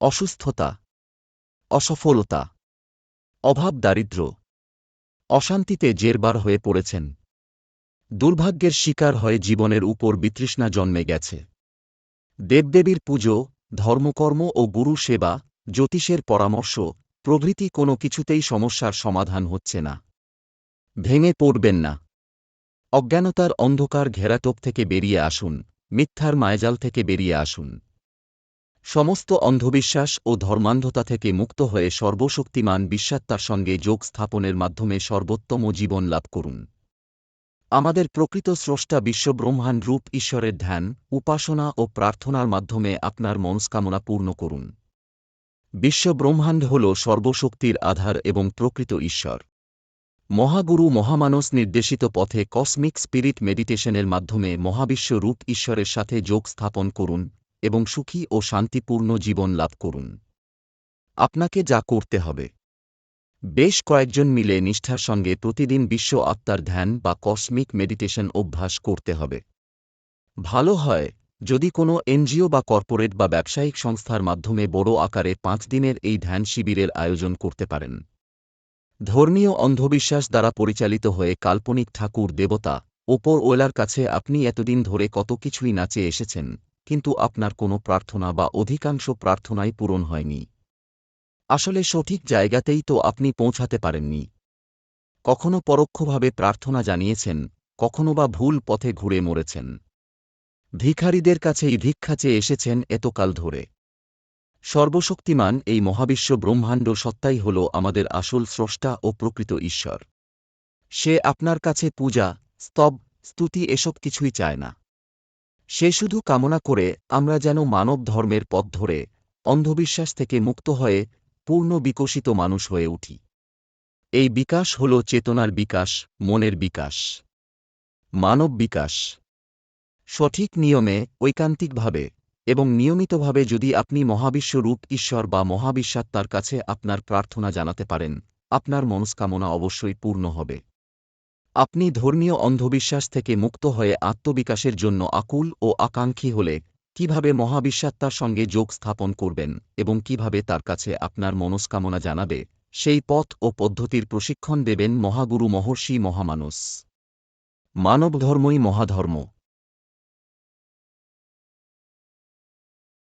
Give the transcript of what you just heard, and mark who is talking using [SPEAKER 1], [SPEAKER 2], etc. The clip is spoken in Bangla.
[SPEAKER 1] অসুস্থতা, অসফলতা, অভাব দারিদ্র্য, অশান্তিতে জেরবার হয়ে পড়েছেন। দুর্ভাগ্যের শিকার হয়ে জীবনের উপর বিতৃষ্ণা জন্মে গেছে। দেবদেবীর পুজো, ধর্মকর্ম ও গুরু সেবা, জ্যোতিষের পরামর্শ, প্রভৃতি কোনো কিছুতেই সমস্যার সমাধান হচ্ছে না। ভেঙে পড়বেন না। অজ্ঞানতার অন্ধকার ঘেরাটোপ থেকে বেরিয়ে আসুন, মিথ্যার মায়জাল থেকে বেরিয়ে আসুন। সমস্ত অন্ধবিশ্বাস ও ধর্মান্ধতা থেকে মুক্ত হয়ে সর্বশক্তিমান বিশ্বাত্মার সঙ্গে যোগ স্থাপনের মাধ্যমে সর্বোত্তম জীবন লাভ করুন। আমাদের প্রকৃত স্রষ্টা বিশ্বব্রহ্মাণ্ড রূপ ঈশ্বরের ধ্যান, উপাসনা ও প্রার্থনার মাধ্যমে আপনার মনস্কামনা পূর্ণ করুন। বিশ্বব্রহ্মাণ্ড হল সর্বশক্তির আধার এবং প্রকৃত ঈশ্বর। মহাগুরু মহামানস নির্দেশিত পথে কসমিক স্পিরিট মেডিটেশনের মাধ্যমে মহাবিশ্ব রূপ ঈশ্বরের সাথে যোগ স্থাপন করুন এবং সুখী ও শান্তিপূর্ণ জীবন লাভ করুন। আপনাকে যা করতে হবে। বেশ কয়েকজন মিলে নিষ্ঠার সঙ্গে প্রতিদিন বিশ্ব আত্মার ধ্যান বা কসমিক মেডিটেশন অভ্যাস করতে হবে। ভালো হয় যদি কোনো এনজিও বা কর্পোরেট বা ব্যবসায়িক সংস্থার মাধ্যমে বড় আকারে পাঁচ দিনের এই ধ্যান শিবিরের আয়োজন করতে পারেন। ধর্মীয় অন্ধবিশ্বাস দ্বারা পরিচালিত হয়ে কাল্পনিক ঠাকুর দেবতা, ওপর ওলার কাছে আপনি এতদিন ধরে কত কিছুই নাচে এসেছেন। কিন্তু আপনার কোনো প্রার্থনা বা অধিকাংশ প্রার্থনাই পূরণ হয়নি। আসলে সঠিক জায়গাতেই তো আপনি পৌঁছাতে পারেননি। কখনো পরোক্ষভাবে প্রার্থনা জানিয়েছেন, কখনো বা ভুল পথে ঘুরে মরেছেন। ভিখারীদের কাছেই ভিক্ষা চেয়ে এসেছেন এতকাল ধরে। সর্বশক্তিমান এই মহাবিশ্ব ব্রহ্মাণ্ড সত্তাই হল আমাদের আসল স্রষ্টা ও প্রকৃত ঈশ্বর। সে আপনার কাছে পূজা, স্তব, স্তুতি এসব কিছুই চায় না। সে শুধু কামনা করে, আমরা যেন মানব ধর্মের পথ ধরে, অন্ধবিশ্বাস থেকে মুক্ত হয়ে, পূর্ণ বিকশিত মানুষ হয়ে উঠি। এই বিকাশ হল চেতনার বিকাশ, মনের বিকাশ। মানব বিকাশ। সঠিক নিয়মে, ঐকান্তিকভাবে এবং নিয়মিতভাবে যদি আপনি মহাবিশ্ব রূপ ঈশ্বর বা মহাবিশ্বাত্মার কাছে আপনার প্রার্থনা জানাতে পারেন, আপনার মনস্কামনা অবশ্যই পূর্ণ হবে। আপনি ধর্মীয় অন্ধবিশ্বাস থেকে মুক্ত হয়ে আত্মবিকাশের জন্য আকুল ও আকাঙ্ক্ষী হলে কীভাবে মহাবিশ্বাত্মার সঙ্গে যোগ স্থাপন করবেন এবং কীভাবে তার কাছে আপনার মনস্কামনা জানাবে, সেই পথ ও পদ্ধতির প্রশিক্ষণ দেবেন মহাগুরু মহর্ষি মহামানস মানবধর্মই মহাধর্ম।